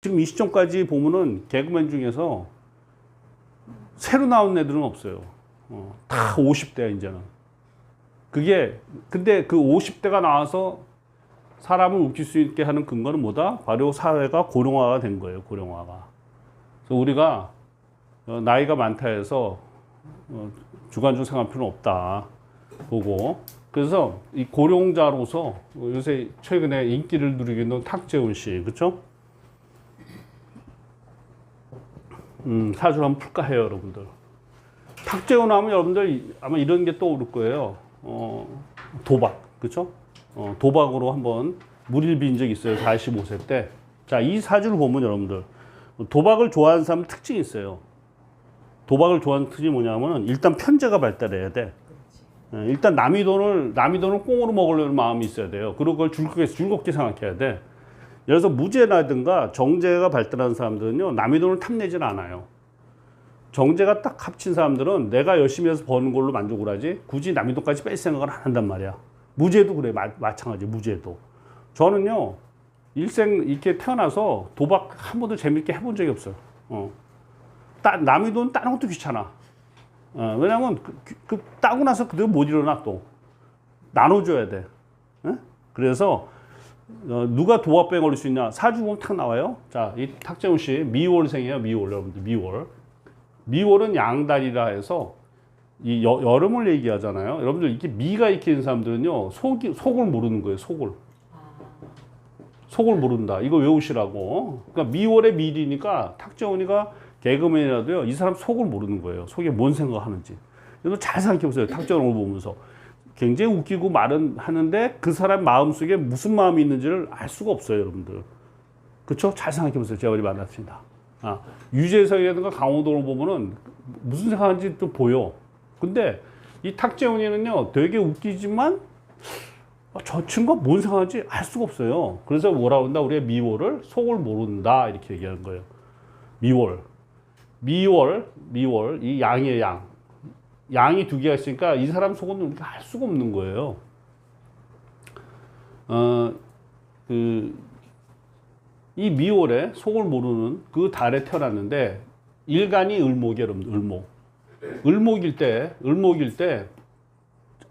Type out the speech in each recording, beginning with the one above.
지금 이 시점까지 보면은 개그맨 중에서 새로 나온 애들은 없어요. 어, 다 50대 이제는. 그게 근데 그 50대가 나와서 사람을 웃길 수 있게 하는 근거는 뭐다? 바로 사회가 고령화가 된 거예요. 고령화가. 그래서 우리가 어, 나이가 많다 해서 어, 주관중 생활 필요는 없다. 보고 그래서 이 고령자로서 요새 최근에 인기를 누리고 있는 탁재훈 씨, 그렇죠? 음, 사주를 한번 풀까 해요, 여러분들. 탁재훈 하면 여러분들 아마 이런 게 떠오를 거예요. 어, 도박, 그렇죠? 어, 도박으로 한번 무리를 빈 적이 있어요, 45세 때. 자, 이 사주를 보면 여러분들 도박을 좋아하는 사람 특징이 있어요. 도박을 좋아하는 특징이 뭐냐면 일단 편제가 발달해야 돼. 예, 일단 남의 돈을 남의 돈을 꽁으로 먹으려는 마음이 있어야 돼요. 그리고 그걸 즐겁게 즐겁게 생각해야 돼. 예를 들어서 무죄라든가 정제가 발달한 사람들은요 남의 돈을 탐내질 않아요. 정제가 딱 합친 사람들은 내가 열심히 해서 버는 걸로 만족을 하지 굳이 남의 돈까지 뺄 생각을 안 한단 말이야. 무죄도 그래 마, 마찬가지 무죄도. 저는요 일생 이렇게 태어나서 도박 한 번도 재밌게 해본 적이 없어요. 어. 따, 남의 돈 따는 것도 귀찮아. 어, 왜냐면 그, 그, 그 따고 나서 그대로 못 일어나 또 나눠줘야 돼. 예? 그래서 어, 누가 도합병 걸릴 수 있냐? 사주 보면 탁 나와요. 자, 이 탁재훈 씨 미월생이에요. 미월 여러분들 미월. 미월은 양달이라 해서 이 여, 여름을 얘기하잖아요. 여러분들 이렇게 미가 익히는 사람들은요 속이 속을 모르는 거예요. 속을. 속을 모른다. 이거 외우시라고. 그러니까 미월의 미리니까 탁재훈이가 개그맨이라도요, 이 사람 속을 모르는 거예요. 속에 뭔 생각하는지. 그래서 잘 생각해 보세요. 탁재훈을 보면서. 굉장히 웃기고 말은 하는데 그 사람 마음 속에 무슨 마음이 있는지를 알 수가 없어요, 여러분들. 그쵸? 잘 생각해 보세요. 제가 우리 만났습니다. 아, 유재석이라든가 강호동을 보면은 무슨 생각하는지 또 보여. 근데 이 탁재훈이는요, 되게 웃기지만 아, 저 친구가 뭔 생각하는지 알 수가 없어요. 그래서 뭐라고 한다? 우리가 미월을 속을 모른다. 이렇게 얘기하는 거예요. 미월. 미월, 미월, 이 양이에요, 양. 양이 두 개가 있으니까 이 사람 속은 우리가 알 수가 없는 거예요. 어, 그, 이 미월에 속을 모르는 그 달에 태어났는데 일간이 을목이에요, 여러분, 을목. 을목일 때, 을목일 때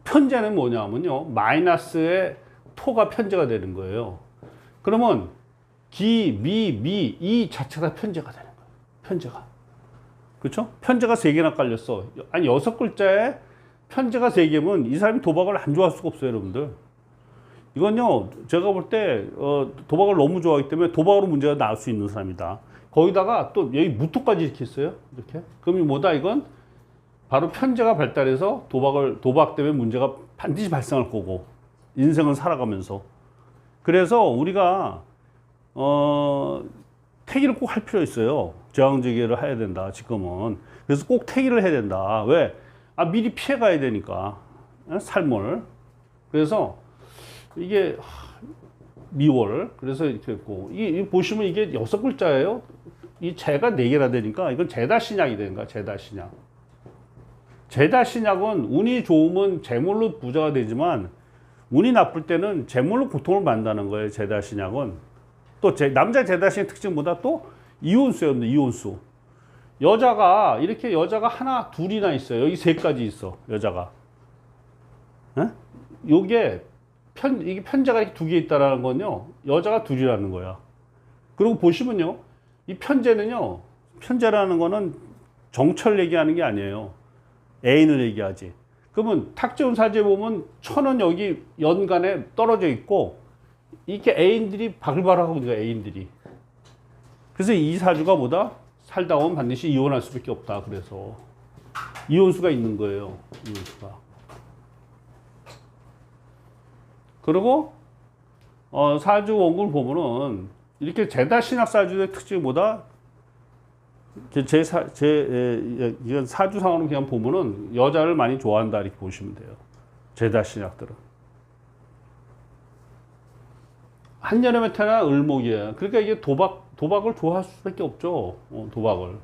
편제는 뭐냐면요. 마이너스의 토가 편제가 되는 거예요. 그러면 기, 미, 미, 이 자체가 편제가 되는 거예요. 편제가. 그렇죠? 편제가 세 개나 깔렸어. 아니 여섯 글자에 편제가 세 개면 이 사람이 도박을 안 좋아할 수가 없어요, 여러분들. 이건요, 제가 볼때 어, 도박을 너무 좋아하기 때문에 도박으로 문제가 나올 수 있는 사람이다. 거기다가 또 여기 무토까지 이렇게 있어요. 이렇게. 그럼 이 뭐다? 이건 바로 편제가 발달해서 도박을 도박 때문에 문제가 반드시 발생할 거고 인생을 살아가면서 그래서 우리가 어 태기를 꼭 할 필요 있어요. 저항제기를 해야 된다. 지금은 그래서 꼭 태기를 해야 된다. 왜? 아 미리 피해 가야 되니까 에? 삶을 그래서 이게 하, 미월 그래서 이렇게 했고 이, 이 보시면 이게 여섯 글자예요. 이 재가 네 개나 되니까 이건 재다 신약이 되는 거야. 재다 신약. 재다 신약은 운이 좋으면 재물로 부자가 되지만 운이 나쁠 때는 재물로 고통을 만다는 거예요. 재다 신약은 또 제, 남자 재다 신의 특징보다 또 이혼수였는데 이혼수 여자가 이렇게 여자가 하나 둘이나 있어요. 여기 세 가지 있어 여자가. 에? 요게 편 이게 편자가 이렇게 두 개 있다라는 건요 여자가 둘이라는 거야. 그리고 보시면요 이 편제는요 편제라는 거는 정철 얘기하는 게 아니에요. 애인을 얘기하지. 그러면 탁재훈 사제 보면 천은 여기 연간에 떨어져 있고 이렇게 애인들이 바글바글하고 거야 애인들이. 그래서 이 사주가 뭐다? 살다 보면 반드시 이혼할 수밖에 없다. 그래서 이혼수가 있는 거예요. 이혼수가. 그리고 어, 사주 원군을 보면은 이렇게 제다 신학 사주의 특징이 뭐다? 제, 사, 제, 에, 이건 사주상으로 그냥 보면은 여자를 많이 좋아한다 이렇게 보시면 돼요. 제다 신약들은. 한여름에 태어난 을목이에요. 그러니까 이게 도박, 도박을 좋아할 수밖에 없죠. 어, 도박을.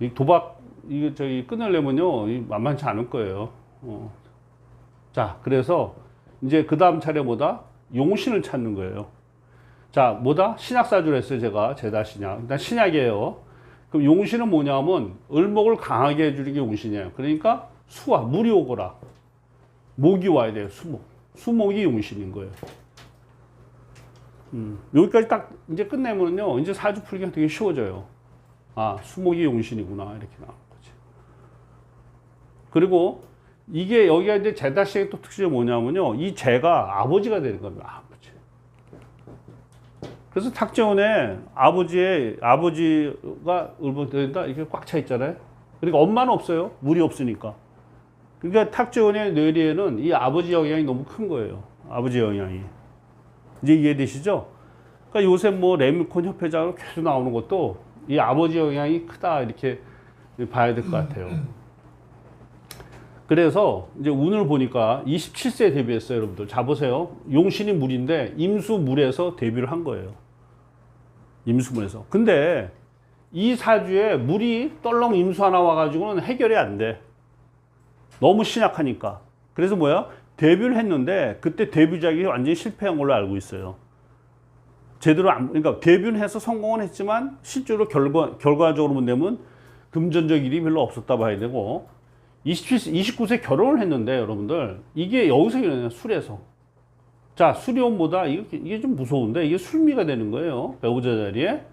이 도박, 이게 저기 끊으려면요, 이 만만치 않을 거예요. 어. 자, 그래서 이제 그 다음 차례보다 용신을 찾는 거예요. 자, 자, 뭐다? 신약사주를 했어요, 제가. 제다 신약. 일단 신약이에요. 그럼 용신은 뭐냐면, 을목을 강하게 해주는 게 용신이에요. 그러니까 수와, 물이 오거라. 목이 와야 돼요, 수목. 수목이 용신인 거예요. 음, 여기까지 딱 이제 끝내면요, 이제 사주 풀기가 되게 쉬워져요. 아, 수목이 용신이구나. 이렇게 나오는 거지. 그리고 이게 여기가 이제 제다시의 또 특징이 뭐냐면요, 이 제가 아버지가 되는 겁니다. 아버지. 그래서 탁재훈의 아버지의 아버지가 을목된다 이렇게 꽉 차 있잖아요. 그러니까 엄마는 없어요. 물이 없으니까. 그러니까 탁재훈의 뇌리에는 이 아버지 영향이 너무 큰 거예요. 아버지 영향이. 이제 이해되시죠? 그러니까 요새 뭐 레미콘 협회장으로 계속 나오는 것도 이 아버지 영향이 크다 이렇게 봐야 될 것 같아요. 그래서 이제 운을 보니까 27세에 데뷔했어요, 여러분들. 자 보세요. 용신이 물인데 임수 물에서 데뷔를 한 거예요. 임수 물에서. 근데 이 사주에 물이 떨렁 임수 하나 와가지고는 해결이 안 돼. 너무 신약하니까. 그래서 뭐야? 데뷔를 했는데 그때 데뷔작이 완전히 실패한 걸로 알고 있어요. 제대로 안, 그러니까 데뷔는 해서 성공은 했지만 실제로 결과, 결과적으로 본다면 금전적 일이 별로 없었다 봐야 되고 27, 29세 결혼을 했는데 여러분들 이게 여기서 일어나요 술에서. 자 수리온보다 이게, 이게 좀 무서운데 이게 술미가 되는 거예요. 배우자 자리에.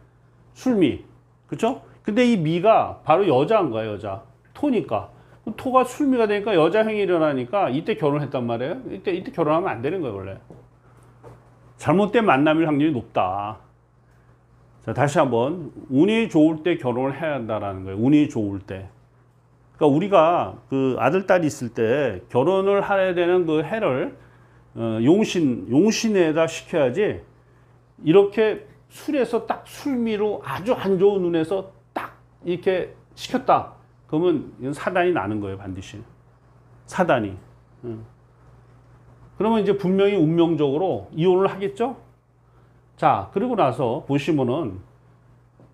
술미. 그쵸? 근데 이 미가 바로 여자인 거야 여자. 토니까 토가 술미가 되니까 여자 행위 일어나니까 이때 결혼했단 말이에요. 이때 이때 결혼하면 안 되는 거예요 원래. 잘못된 만남일 확률이 높다. 자 다시 한번. 운이 좋을 때 결혼을 해야 한다라는 거예요 운이 좋을 때. 그러니까 우리가 그 아들 딸이 있을 때 결혼을 해야 되는 그 해를 어, 용신 용신에다 시켜야지 이렇게 술에서 딱 술미로 아주 안 좋은 눈에서 딱 이렇게 시켰다 그러면 이건 사단이 나는 거예요 반드시. 사단이. 응. 그러면 이제 분명히 운명적으로 이혼을 하겠죠? 자 그리고 나서 보시면은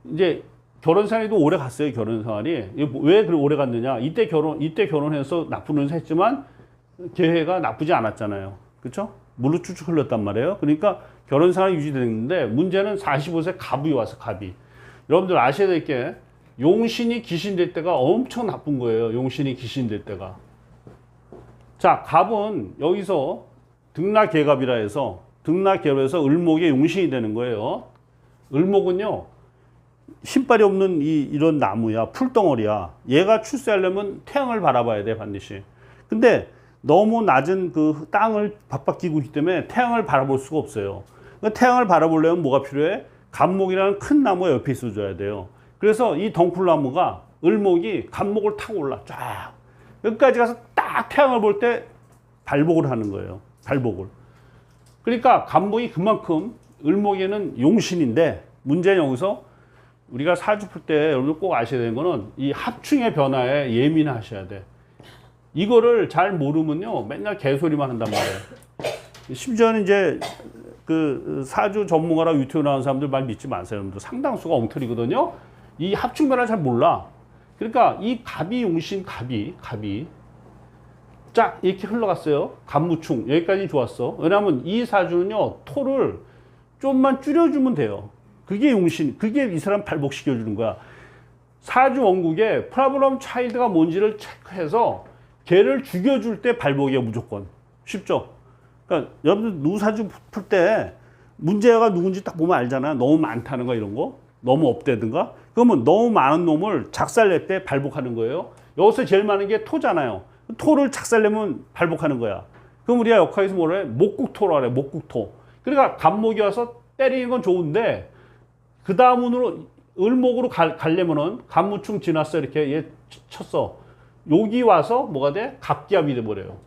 이제 결혼 생활도 오래 갔어요 결혼 생활이. 뭐, 왜 그렇게 오래 갔느냐? 이때 결혼 이때 결혼해서 나쁜 운을 했지만 계획가 나쁘지 않았잖아요. 그렇죠 물로 쭉쭉 흘렀단 말이에요. 그러니까 결혼 생활이 유지됐는데 문제는 45세 갑이 와서 갑이. 여러분들 아셔야 될 게 용신이 귀신 될 때가 엄청 나쁜 거예요 용신이 귀신 될 때가 자 갑은 여기서 등락개갑이라 해서 등락개갑에서 을목의 용신이 되는 거예요 을목은요 신발이 없는 이, 이런 나무야, 풀덩어리야. 얘가 출세하려면 태양을 바라봐야 돼, 반드시. 근데 너무 낮은 그 땅을 바빠끼고 있기 때문에 태양을 바라볼 수가 없어요. 그러니까 태양을 바라보려면 뭐가 필요해? 감목이라는 큰 나무가 옆에 있어줘야 돼요. 그래서 이 덩쿨나무가, 을목이 감목을 타고 올라, 쫙. 여기까지 가서 딱 태양을 볼 때 발복을 하는 거예요. 발복을. 그러니까 감목이 그만큼 을목에는 용신인데, 문제는 여기서 우리가 사주 풀 때 여러분들 꼭 아셔야 되는 거는 이 합충의 변화에 예민하셔야 돼. 이거를 잘 모르면요. 맨날 개소리만 한단 말이에요. 심지어는 이제 그 사주 전문가라 유튜브 나오는 사람들 말 믿지 마세요. 여러분들 상당수가 엉터리거든요. 이 합충 변화를 잘 몰라. 그러니까 이 갑이 용신 갑이 갑이 쫙 이렇게 흘러갔어요. 갑무충 여기까지 좋았어. 왜냐하면 이 사주는요 토를 좀만 줄여주면 돼요. 그게 용신, 그게 이 사람 발복시켜주는 거야. 사주 원국에 프라블럼 차일드가 뭔지를 체크해서 걔를 죽여줄 때 발복이야, 무조건. 쉽죠? 그러니까 여러분들 누사주 풀 때 문제가 누군지 딱 보면 알잖아. 너무 많다는 거 이런 거. 너무 없대든가. 그러면 너무 많은 놈을 작살낼 때 발복하는 거예요. 여기서 제일 많은 게 토잖아요. 토를 작살내면 발복하는 거야. 그럼 우리가 역학에서 뭐라 해? 목국토라 그래, 목국토. 그러니까 간목이 와서 때리는 건 좋은데 그 다음 운으로 을목으로 가, 가려면은 간무충 지났어 이렇게 얘 쳤어. 여기 와서 뭐가 돼? 갑기압이 돼버려요.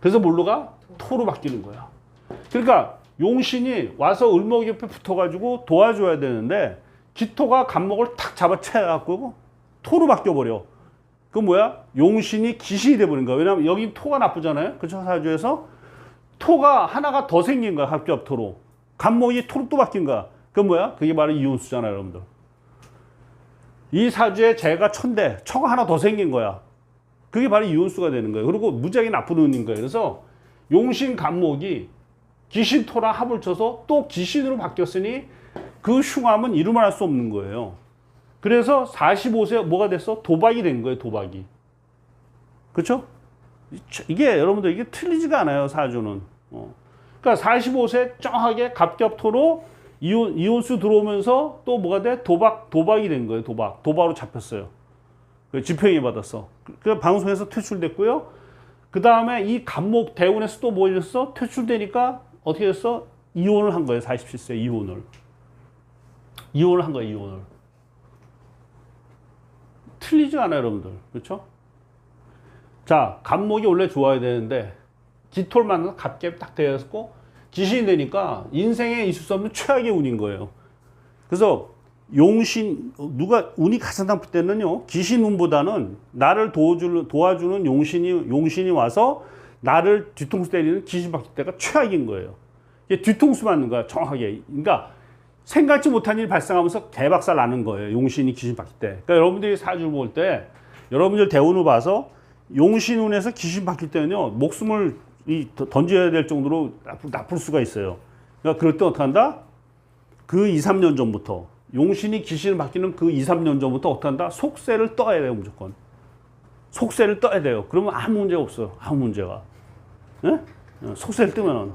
그래서 뭘로 가? 토로 바뀌는 거야. 그러니까 용신이 와서 을목 옆에 붙어가지고 도와줘야 되는데 기토가 간목을 탁 잡아채갖고 토로 바뀌어버려. 그 뭐야? 용신이 기신이 돼버린 거야. 왜냐면 여기 토가 나쁘잖아요. 그쵸? 사주에서 토가 하나가 더 생긴 거야. 합기압토로. 간목이 토로 또 바뀐 거야. 그 뭐야? 그게 바로 이온수잖아요, 여러분들. 이 사주에 재가 천대, 처가 하나 더 생긴 거야. 그게 바로 이온수가 되는 거예요. 그리고 무지하게 나쁜 운인 거예요. 그래서 용신 간목이 귀신 토랑 합을 쳐서 또 귀신으로 바뀌었으니 그 흉함은 이루말할 수 없는 거예요. 그래서 45세 뭐가 됐어? 도박이 된 거예요, 도박이. 그렇죠? 이게 여러분들 이게 틀리지가 않아요, 사주는. 어. 그러니까 45세 정확하게 갑갑토로 이온, 이온수 들어오면서 또 뭐가 돼? 도박, 도박이 된 거예요, 도박. 도박으로 잡혔어요. 그 집행위 받았어. 그 방송에서 퇴출됐고요. 그 다음에 이 간목 대운에서 또뭐 일었어? 퇴출되니까 어떻게 됐어? 이혼을 한 거예요, 47세 이혼을. 이혼을 한 거예요, 이혼을. 틀리지 않아요, 여러분들. 그렇죠? 자, 간목이 원래 좋아야 되는데 기토를 만나서 갑갑 딱 되었고 귀신이 되니까 인생에 있을 수 없는 최악의 운인 거예요. 그래서 용신 누가 운이 가장 나쁠 때는요 귀신 운보다는 나를 도와주는 도와주는 용신이 용신이 와서 나를 뒤통수 때리는 귀신 바뀔 때가 최악인 거예요. 이게 뒤통수 맞는 거야 정확하게. 그러니까 생각지 못한 일이 발생하면서 개박살 나는 거예요. 용신이 귀신 바뀔 때. 그러니까 여러분들이 사주를 볼때 여러분들 대운을 봐서 용신 운에서 귀신 바뀔 때는요 목숨을 이 던져야 될 정도로 나쁠, 나쁠 수가 있어요. 그러니까 그럴 때 어떻게 한다? 그 2, 3년 전부터 용신이 귀신을 바뀌는 그 2, 3년 전부터 어떻게 한다? 속세를 떠야 돼요, 무조건. 속세를 떠야 돼요. 그러면 아무 문제 없어요. 아무 문제가. 예? 속세를 뜨면은.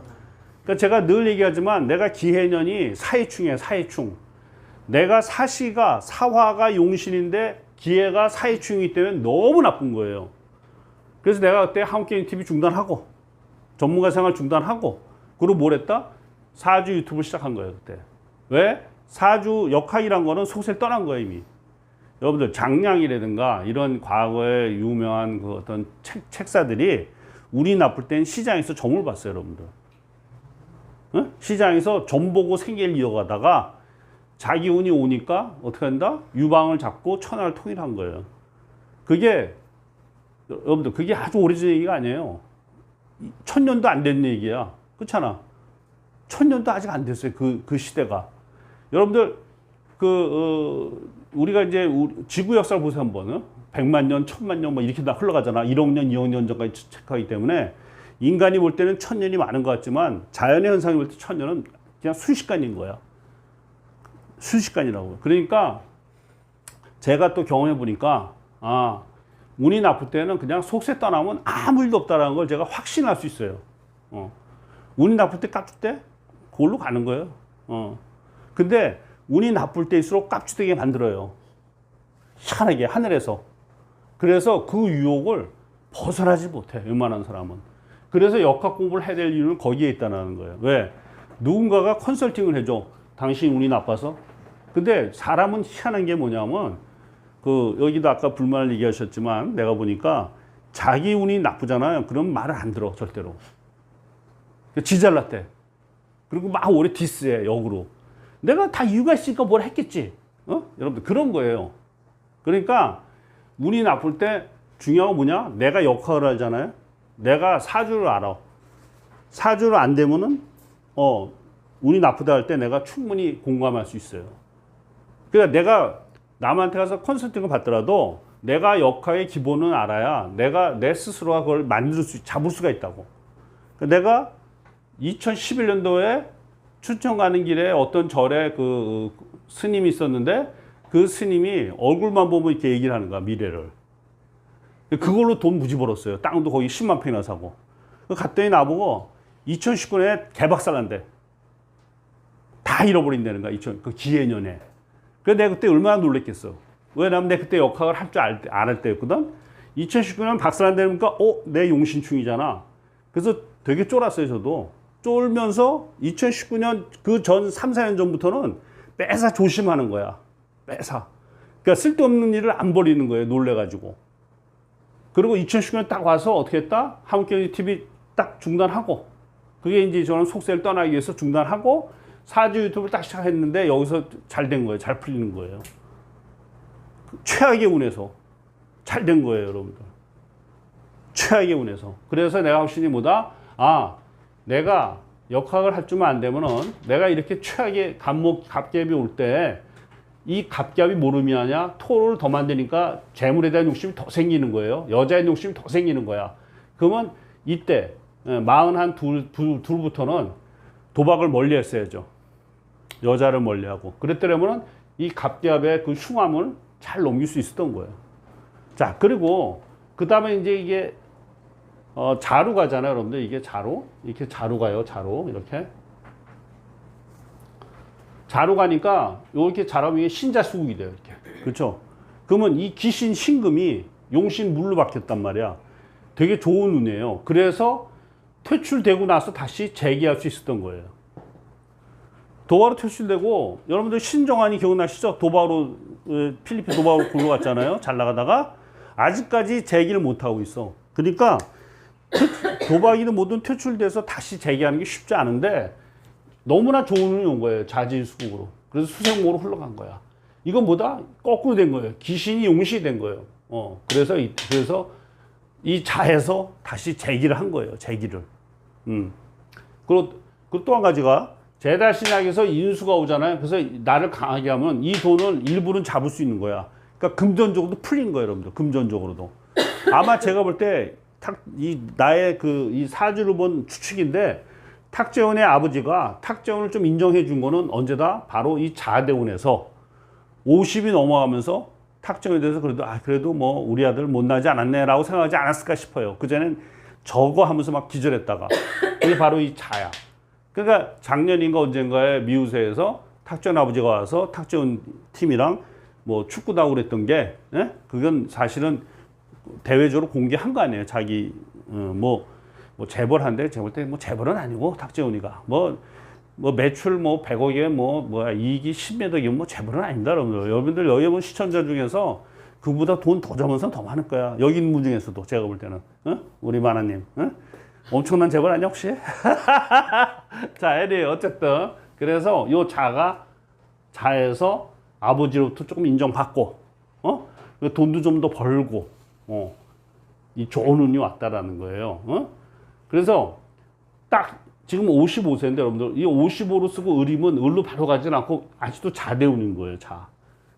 그러니까 제가 늘 얘기하지만 내가 기해년이 사해충이에요, 사해충. 내가 사시가, 사화가 용신인데 기해가 사해충이기 때문에 너무 나쁜 거예요. 그래서 내가 그때 한국게임 TV 중단하고 전문가 생활 중단하고 그리고 뭘 했다? 사주 유튜브 시작한 거예요, 그때. 왜? 사주 역학이란 거는 속세를 떠난 거예요, 이미. 여러분들 장량이라든가 이런 과거에 유명한 그 어떤 책, 책사들이 운이 나쁠 땐 시장에서 점을 봤어요, 여러분들. 응? 시장에서 점 보고 생계를 이어가다가 자기 운이 오니까 어떻게 한다? 유방을 잡고 천하를 통일한 거예요. 그게 여러분들 그게 아주 오래전 얘기가 아니에요. 천 년도 안 된 얘기야. 그렇잖아. 천 년도 아직 안 됐어요. 그, 그 시대가. 여러분들, 그, 어, 우리가 이제 지구 역사를 보세요, 한번. 백만 년, 천만 년, 뭐 이렇게 다 흘러가잖아. 1억 년, 2억 년 전까지 체크하기 때문에 인간이 볼 때는 천 년이 많은 것 같지만 자연의 현상이 볼 때 천 년은 그냥 순식간인 거야. 순식간이라고. 그러니까 제가 또 경험해 보니까, 아, 운이 나쁠 때는 그냥 속세 떠나면 아무 일도 없다라는 걸 제가 확신할 수 있어요. 어. 운이 나쁠 때 깝칠 때 그걸로 가는 거예요. 어. 근데 운이 나쁠 때일수록 깝치되게 만들어요. 희한하게 하늘에서. 그래서 그 유혹을 벗어나지 못해. 웬만한 사람은. 그래서 역학 공부를 해야 될 이유는 거기에 있다는 거예요. 왜? 누군가가 컨설팅을 해줘. 당신 운이 나빠서. 근데 사람은 희한한 게 뭐냐면 그 여기도 아까 불만을 얘기하셨지만 내가 보니까 자기 운이 나쁘잖아요. 그럼 말을 안 들어 절대로. 지 잘났대. 그리고 막 오래 디스해 역으로. 내가 다 이유가 있으니까 뭘 했겠지. 어? 여러분들 그런 거예요. 그러니까 운이 나쁠 때 중요한 건 뭐냐? 내가 역할을 하잖아요. 내가 사주를 알아. 사주를 안 되면은 어 운이 나쁘다 할 때 내가 충분히 공감할 수 있어요. 그러니까 내가 남한테 가서 컨설팅을 받더라도 내가 역할의 기본은 알아야 내가 내 스스로가 그걸 만들 수, 잡을 수가 있다고. 그러니까 내가 2011년도에 춘천 가는 길에 어떤 절에 그 스님이 있었는데 그 스님이 얼굴만 보면 이렇게 얘기를 하는 거야, 미래를. 그걸로 돈 무지 벌었어요. 땅도 거의 10만 평이나 사고. 갔더니 나보고 2019년에 개박살 난대. 다 잃어버린다는 거야, 2000, 그 기해년에. 그래서 내가 그때 얼마나 놀랬겠어. 왜냐면 내가 그때 역학을 할 줄알 때였거든. 2019년 박살 난다니까, 어, 내 용신충이잖아. 그래서 되게 쫄았어요, 저도. 쫄면서 2019년 그 전 3, 4년 전부터는 빼사 조심하는 거야. 빼사. 그러니까 쓸데없는 일을 안 벌이는 거예요, 놀래가지고. 그리고 2019년 딱 와서 어떻게 했다? 한국경제 TV 딱 중단하고. 그게 이제 저는 속세를 떠나기 위해서 중단하고 사주 유튜브를 딱 시작했는데 여기서 잘 된 거예요. 잘 풀리는 거예요. 최악의 운에서 잘 된 거예요, 여러분들. 최악의 운에서. 그래서 내가 확신이 뭐다? 아, 내가 역학을 할 줄만 안 되면은 내가 이렇게 최악의 갑목, 갑갑이 올 때 이 갑갑이 뭘 의미하냐? 토를 더 만드니까 재물에 대한 욕심이 더 생기는 거예요. 대한 욕심이 더 생기는 거야. 그러면 이때 예, 마흔 한 둘, 둘, 둘부터는 도박을 멀리 했어야죠. 여자를 멀리 하고. 그랬더라면은 이 갑기압의 그 흉함을 잘 넘길 수 있었던 거예요. 자, 그리고 그 다음에 이제 이게 어, 자루 가잖아요, 여러분들. 이게 자루. 이렇게 자루 가요, 자루. 이렇게. 자루 가니까 이렇게 자루 위에 신자 수국이 돼요, 이렇게. 그렇죠? 그러면 이 귀신 신금이 용신 물로 바뀌었단 말이야. 되게 좋은 운이에요. 그래서 퇴출되고 나서 다시 재기할 수 있었던 거예요. 도바로 퇴출되고 여러분들 신정환이 기억나시죠? 도바로 어, 필리핀 도바로 굴러갔잖아요. 잘 나가다가 아직까지 재기를 못 하고 있어. 그러니까 퇴- 도박이든 뭐든 퇴출돼서 다시 재기하는 게 쉽지 않은데 너무나 좋은 운이 온 거예요. 자질수국으로. 그래서 수생모로 흘러간 거야. 이건 뭐다? 거꾸로 된 거예요. 귀신이 용신이 된 거예요. 어, 그래서 이, 그래서 이 자에서 다시 재기를 한 거예요. 재기를. 음. 그리고, 그리고 또 한 가지가 제다 신학에서 인수가 오잖아요. 그래서 나를 강하게 하면 이 돈을 일부는 잡을 수 있는 거야. 그러니까 금전적으로도 풀린 거예요, 여러분들. 금전적으로도. 아마 제가 볼 때 탁, 이 나의 그 이 사주를 본 추측인데 탁재훈의 아버지가 탁재훈을 좀 인정해 준 거는 언제다? 바로 이 자대운에서 50이 넘어가면서 탁정에 대해서 그래도 아 그래도 뭐 우리 아들 못나지 않았네라고 생각하지 않았을까 싶어요. 그전엔 저거 하면서 막 기절했다가 이게 바로 이 자야. 그러니까 작년인가 언젠가에 미우새에서 탁재훈 아버지가 와서 탁재훈 팀이랑 뭐 축구도 하고 그랬던 게 예? 그건 사실은 대외적으로 공개한 거 아니에요. 자기 어, 뭐, 뭐 재벌한데 재벌 때뭐 재벌은 아니고 탁재훈이가 뭐 뭐 매출 뭐 100억에 뭐 뭐야 이익이 10몇 억이면 뭐 재벌은 아닙니다, 여러분들. 여러분들 본 시청자 중에서 그보다 돈 더 잡은 사람 더 많을 거야. 여기 있는 분 중에서도 제가 볼 때는 어? 우리 마나님 어? 엄청난 재벌 아니야 혹시? 자, 에리 어쨌든 그래서 요 자가 자에서 아버지로부터 조금 인정받고 어? 그 돈도 좀 더 벌고 어. 이 좋은 운이 왔다라는 거예요. 어? 그래서 딱 지금 55세인데 여러분들 이 55로 쓰고 의림은 을로 바로 가진 않고 아직도 자대운인 거예요. 자.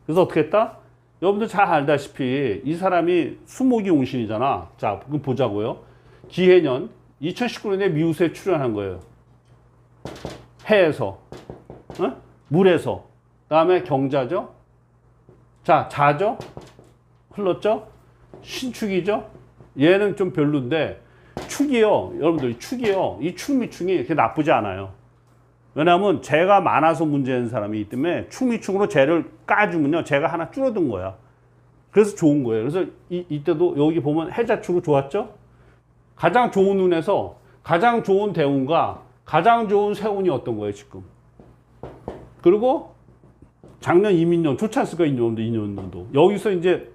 그래서 어떻게 했다? 여러분들 잘 알다시피 이 사람이 수목이 용신이잖아. 자, 그럼 보자고요. 기해년 2019년에 미우새에 출연한 거예요. 해에서, 어? 물에서, 그다음에 경자죠. 자, 자죠. 흘렀죠. 신축이죠. 얘는 좀 별론데 축이요. 여러분들 축이요. 이 축미충이 이렇게 나쁘지 않아요. 왜냐하면 재가 많아서 문제인 사람이기 때문에 축미충으로 재를 까주면요. 재가 하나 줄어든 거야. 그래서 좋은 거예요. 그래서 이, 이때도 여기 보면 해자축으로 좋았죠? 가장 좋은 운에서 가장 좋은 대운과 가장 좋은 세운이 어떤 거예요, 지금? 그리고 작년 이민년 좋지 않습니까, 이년도, 이년도. 여기서 이제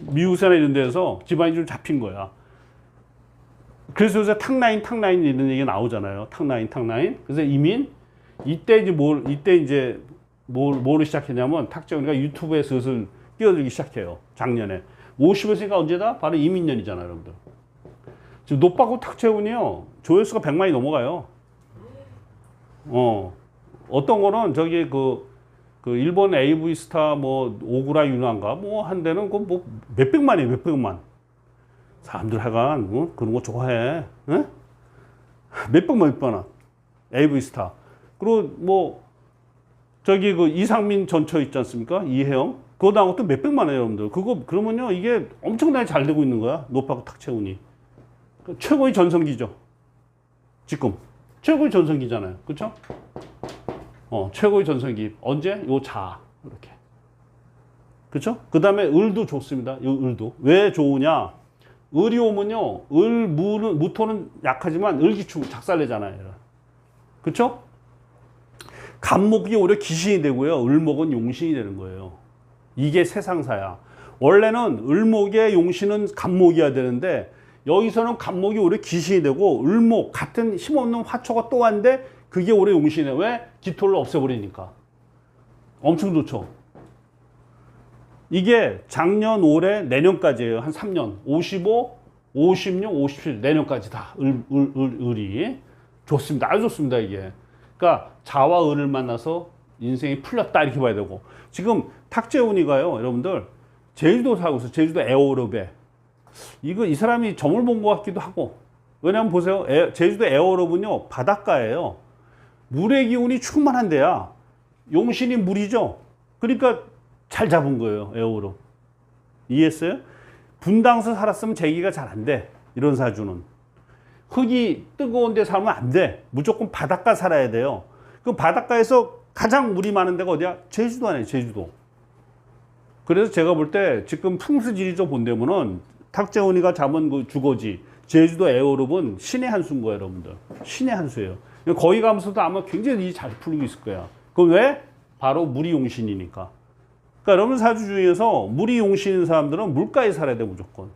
미우새나 이런 데서 집안이 좀 잡힌 거야. 그래서 요새 탁라인, 탁라인 이런 얘기 나오잖아요. 탁라인, 탁라인. 그래서 이민 이때 이제 뭘 이때 이제 뭘 뭐를 시작했냐면 탁재훈이가 유튜브에 슬슬 뛰어들기 시작해요. 작년에 50에서니까 언제다? 바로 이민년이잖아요, 여러분들. 지금 노빠고 탁재훈이요 조회수가 100만이 넘어가요. 어 어떤 거는 저기 그, 그 일본 AV 스타 뭐 오구라 유나인가 뭐한 데는 그뭐 몇백만이에요, 몇백만. 사람들 하여간 어? 그런 거 좋아해. 에? 몇백만 몇백만 AV 스타. 그리고 뭐 저기 그 이상민 전처 있지 않습니까? 이혜영. 그거 나온 것도 몇백만 원이에요, 여러분들. 그거 그러면요 이게 엄청나게 잘 되고 있는 거야. 노파고 탁채훈이. 그 최고의 전성기죠. 지금 최고의 전성기잖아요. 그렇죠? 어, 최고의 전성기. 언제? 요 자. 이렇게. 그렇죠? 그 다음에 을도 좋습니다. 요 을도. 왜 좋으냐? 을이 오면요. 을 무는 무토는 약하지만 을기충 작살내잖아요. 그렇죠? 간목이 오히려 기신이 되고요. 을목은 용신이 되는 거예요. 이게 세상사야. 원래는 을목의 용신은 간목이어야 되는데 여기서는 간목이 오히려 기신이 되고 을목 같은 힘없는 화초가 또 한데 그게 오히려 용신이에요. 왜? 기토를 없애버리니까. 엄청 좋죠. 이게 작년, 올해, 내년까지예요. 한 3년. 55, 56, 57 내년까지 다 을, 을, 을, 을 이 좋습니다. 아주 좋습니다. 이게. 그러니까 자와 을을 만나서 인생이 풀렸다 이렇게 봐야 되고 지금 탁재훈이가요. 여러분들 제주도 살고 있어요. 제주도 에어로베. 이거 이 사람이 점을 본 것 같기도 하고 왜냐하면 보세요. 에, 제주도 에어로브는요 바닷가예요. 물의 기운이 충만한 데야. 용신이 물이죠. 그러니까 잘 잡은 거예요, 에어로. 이해했어요? 분당서 살았으면 제기가 잘 안 돼. 이런 사주는. 흙이 뜨거운 데 살면 안 돼. 무조건 바닷가 살아야 돼요. 그 바닷가에서 가장 물이 많은 데가 어디야? 제주도 아니에요, 제주도. 그래서 제가 볼 때 지금 풍수지리조 본대면은 탁재훈이가 잡은 그 주거지 제주도 에어롭은 신의 한 수인 거예요, 여러분들. 신의 한 수예요. 거기 가면서도 아마 굉장히 잘 풀리고 있을 거야. 그 왜? 바로 물이 용신이니까. 그러니까 여러분 사주 중에서 물이 용신인 사람들은 물가에 살아야 돼 무조건.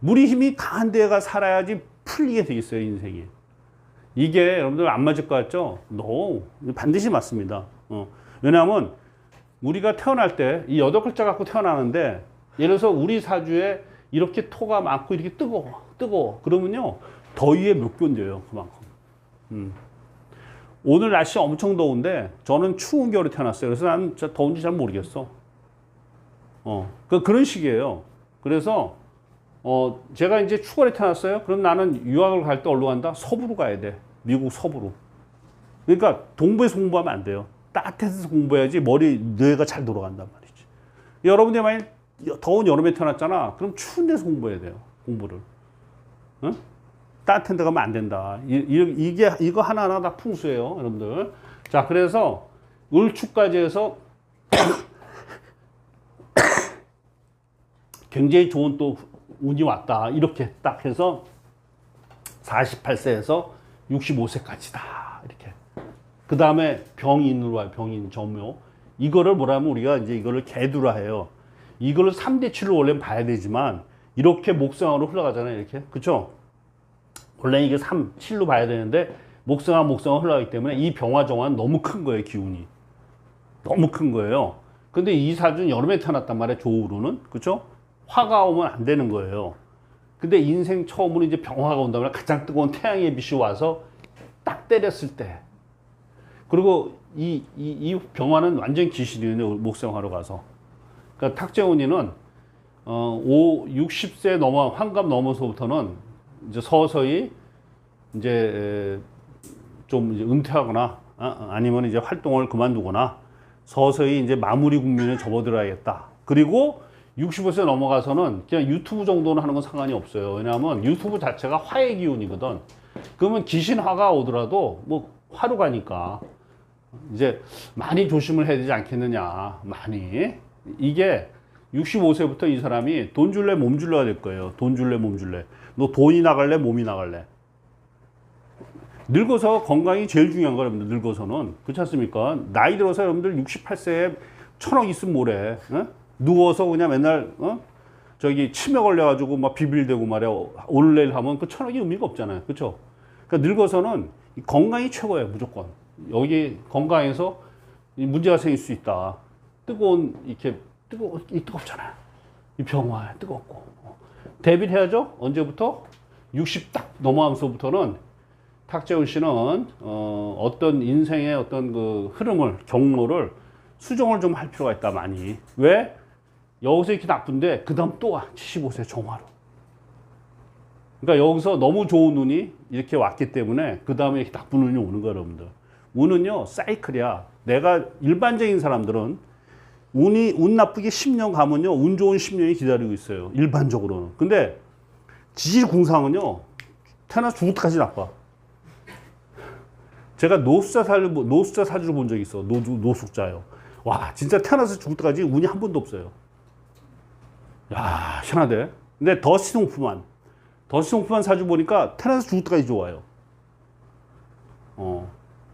물이 힘이 강한 데가 살아야지 풀리게 돼 있어요 인생이. 이게 여러분들 안 맞을 것 같죠? No, 반드시 맞습니다. 어. 왜냐하면 우리가 태어날 때 이 여덟 글자 갖고 태어나는데 예를 들어서 우리 사주에 이렇게 토가 많고 이렇게 뜨거워, 뜨거워. 그러면요 더위에 못 견뎌요 그만큼. 음. 오늘 날씨 엄청 더운데 저는 추운 겨울에 태어났어요. 그래서 진짜 더운지 잘 모르겠어. 어, 그 그런 식이에요. 그래서 어 제가 이제 추월에 태어났어요. 그럼 나는 유학을 갈 때 어디로 간다? 서부로 가야 돼. 미국 서부로. 그러니까 동부에서 공부하면 안 돼요. 따뜻해서 공부해야지 머리 뇌가 잘 돌아간단 말이지. 여러분들 만약 더운 여름에 태어났잖아. 그럼 추운 데서 공부해야 돼요. 공부를. 응? 따뜻한 데 가면 안 된다. 이, 이, 게 이거 하나하나 다 풍수예요, 여러분들. 자, 그래서 을축까지 해서 굉장히 좋은 또 운이 왔다. 이렇게 딱 해서 48세에서 65세까지다. 이렇게. 그 다음에 병인으로 와요. 병인, 점묘. 이거를 뭐라면 우리가 이제 이거를 개두라 해요. 이거를 3대 7로 원래 봐야 되지만 이렇게 목성으로 흘러가잖아요. 이렇게. 그쵸? 원래 이게 3, 7로 봐야 되는데 목성화 목성화 흘러가기 때문에 이 병화정화는 너무 큰 거예요. 기운이. 너무 큰 거예요. 근데 이 사주는 여름에 태어났단 말이에요. 조우로는. 그쵸? 화가 오면 안 되는 거예요. 근데 인생 처음으로 이제 병화가 온다면 가장 뜨거운 태양의 빛이 와서 딱 때렸을 때. 그리고 이, 이, 이 병화는 완전 기신이에요. 목생화로 가서. 그러니까 탁재훈이는 어, 5, 60세 넘어, 환갑 넘어서부터는 이제 서서히 이제 에, 좀 이제 은퇴하거나 아, 아니면 이제 활동을 그만두거나 서서히 이제 마무리 국면에 접어들어야겠다. 그리고 65세 넘어가서는 그냥 유튜브 정도는 하는 건 상관이 없어요. 왜냐하면 유튜브 자체가 화의 기운이거든. 그러면 귀신화가 오더라도 뭐 화로 가니까 이제 많이 조심을 해야 되지 않겠느냐. 많이. 이게 65세부터 이 사람이 돈 줄래 몸 줄래가 될 거예요. 돈 줄래 몸 줄래. 너 돈이 나갈래 몸이 나갈래. 늙어서 건강이 제일 중요한 거예요, 여러분들. 늙어서는. 그렇지 않습니까? 나이 들어서 여러분들 68세에 천억 있으면 뭐래. 어? 누워서 그냥 맨날, 어? 저기 치매 걸려가지고 막 비빌대고 말이야. 오늘 내일 하면 그 천억이 의미가 없잖아요. 그렇죠? 그러니까 늙어서는 이 건강이 최고예요, 무조건. 여기 건강에서 이 문제가 생길 수 있다. 뜨거운, 이렇게, 뜨거, 이 뜨겁잖아요. 이 병화 뜨겁고. 대비를 해야죠? 언제부터? 60 딱 넘어가면서부터는 탁재훈 씨는 어, 어떤 인생의 어떤 그 흐름을 경로를 수정을 좀 할 필요가 있다 많이. 왜? 여기서 이렇게 나쁜데 그 다음 또 와. 75세 정화로. 그러니까 여기서 너무 좋은 운이 이렇게 왔기 때문에 그 다음에 이렇게 나쁜 운이 오는 거예요 여러분들. 운은요 사이클이야. 내가 일반적인 사람들은 운이 운 나쁘게 10년 가면요 운 좋은 10년이 기다리고 있어요 일반적으로는 근데 지지궁상은요 태어나서 죽을 때까지 나빠 제가 노숙자 사주, 노숙자 사주를 본 적이 있어. 노, 노숙자요. 와, 진짜 태어나서 죽을 때까지 운이 한 번도 없어요. 야, 희한하대. 근데 더시동프만. 더시동프만 사주 보니까 태어나서 죽을 때까지 좋아요. 어.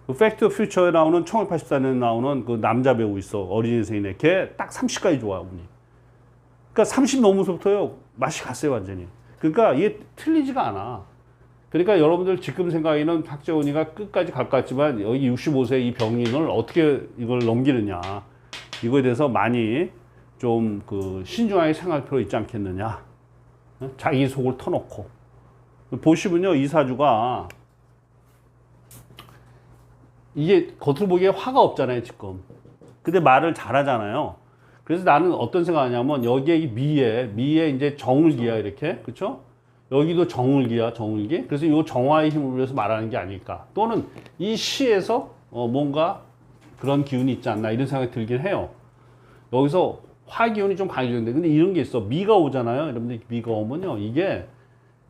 그 팩트 퓨처에 나오는 1984년에 나오는 그 남자 배우 있어. 어린이 인생이네. 걔 딱 30까지 좋아, 운이. 그러니까 30 넘어서부터요. 맛이 갔어요, 완전히. 그러니까 이게 틀리지가 않아. 그러니까 여러분들 지금 생각에는 박재원이가 끝까지 같지만 여기 65세 이 병인을 어떻게 이걸 넘기느냐 이거에 대해서 많이 좀 그 신중하게 생각할 필요 있지 않겠느냐 자기 속을 터놓고 보시면요 이 사주가 이게 겉으로 보기에 화가 없잖아요 지금 근데 말을 잘하잖아요 그래서 나는 어떤 생각하냐면 여기에 미에 미에 이제 정을기야 이렇게 그렇죠 여기도 정을기야, 정을기. 그래서 이 정화의 힘을 위해서 말하는 게 아닐까. 또는 이 시에서 어, 뭔가 그런 기운이 있지 않나 이런 생각이 들긴 해요. 여기서 화 기운이 좀 강해졌는데 근데 이런 게 있어. 미가 오잖아요. 여러분들 미가 오면요. 이게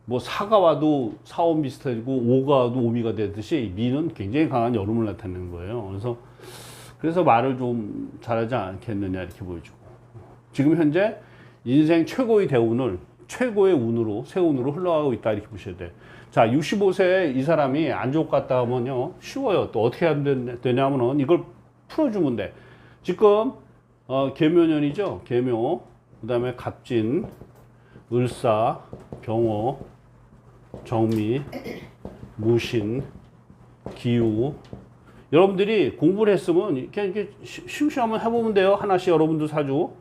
뭐 사가 와도 사온 비슷해지고 오가 와도 오미가 되듯이 미는 굉장히 강한 여름을 나타내는 거예요. 그래서 그래서 말을 좀 잘하지 않겠느냐 이렇게 보여주고 지금 현재 인생 최고의 대운을 최고의 운으로 새 운으로 흘러가고 있다 이렇게 보셔야 돼. 자, 65세 이 사람이 안 좋을 것 같다 하면요 쉬워요. 또 어떻게 하면 되냐면은 이걸 풀어주면 돼. 지금 어, 계묘년이죠. 계묘, 그다음에 갑진, 을사, 병호, 정미, 무신, 기우. 여러분들이 공부를 했으면 이렇게, 이렇게 쉬쉬 한번 해보면 돼요. 하나씩 여러분들 사주.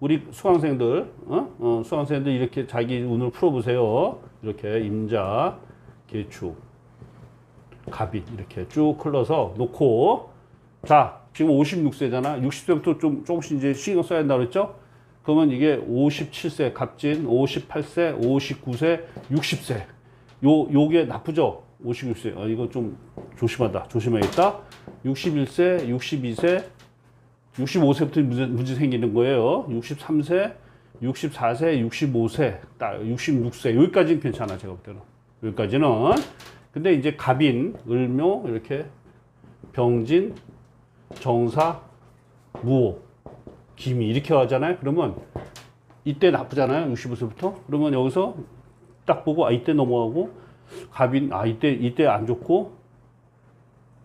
우리 수강생들, 어? 어, 수강생들 이렇게 자기 운을 풀어보세요. 이렇게 임자, 개축, 갑이 이렇게 쭉 흘러서 놓고 자 지금 56세잖아. 60세부터 좀 조금씩 이제 신경 써야 된다 그랬죠? 그러면 이게 57세 갑진, 58세, 59세, 60세. 요 요게 나쁘죠? 56세. 아 이거 좀 조심하다. 조심해야겠다. 61세, 62세, 65세부터 문제, 문제 생기는 거예요. 63세, 64세, 65세, 딱 66세. 여기까지는 괜찮아, 제가 볼 때는. 여기까지는. 근데 이제 갑인, 을묘, 이렇게 병진, 정사, 무호, 기미 이렇게 하잖아요. 그러면 이때 나쁘잖아요. 65세부터. 그러면 여기서 딱 보고 아 이때 넘어가고 갑인 아 이때 이때 안 좋고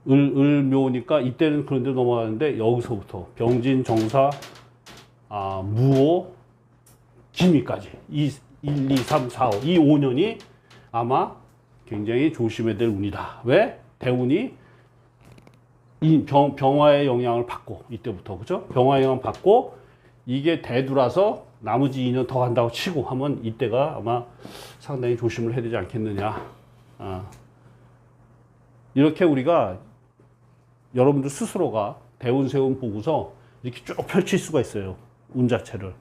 을, 을묘니까 이때는 그런 데 넘어가는데 여기서부터 병진, 정사, 아, 무호, 기미까지 이 1, 2, 3, 4, 5, 이 5년이 아마 굉장히 조심해야 될 운이다. 왜? 대운이 이 병, 병화의 영향을 받고 이때부터 그죠? 병화의 영향 받고 이게 대두라서 나머지 2년 더 간다고 치고 하면 이때가 아마 상당히 조심을 해야 되지 않겠느냐. 아. 이렇게 우리가 여러분들 스스로가 대운 세운 보고서 이렇게 쭉 펼칠 수가 있어요. 운 자체를.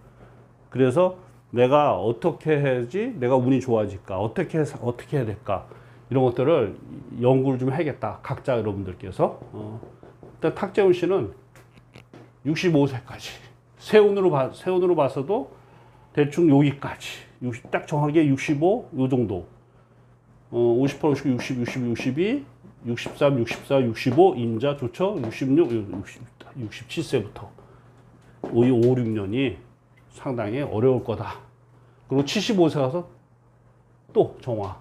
그래서 내가 어떻게 해야지 내가 운이 좋아질까? 어떻게 해서 어떻게 해야 될까? 이런 것들을 연구를 좀 해야겠다. 각자 여러분들께서. 어. 일단 탁재훈 씨는 65세까지 세운으로 봐, 세운으로 봐서도 대충 여기까지 60, 딱 정확하게 65 요 정도. 어, 58, 59, 60, 60, 62, 63, 64, 65 임자 좋죠? 66, 60, 67세부터 이 5, 6년이 상당히 어려울 거다. 그리고 75세 가서 또 정화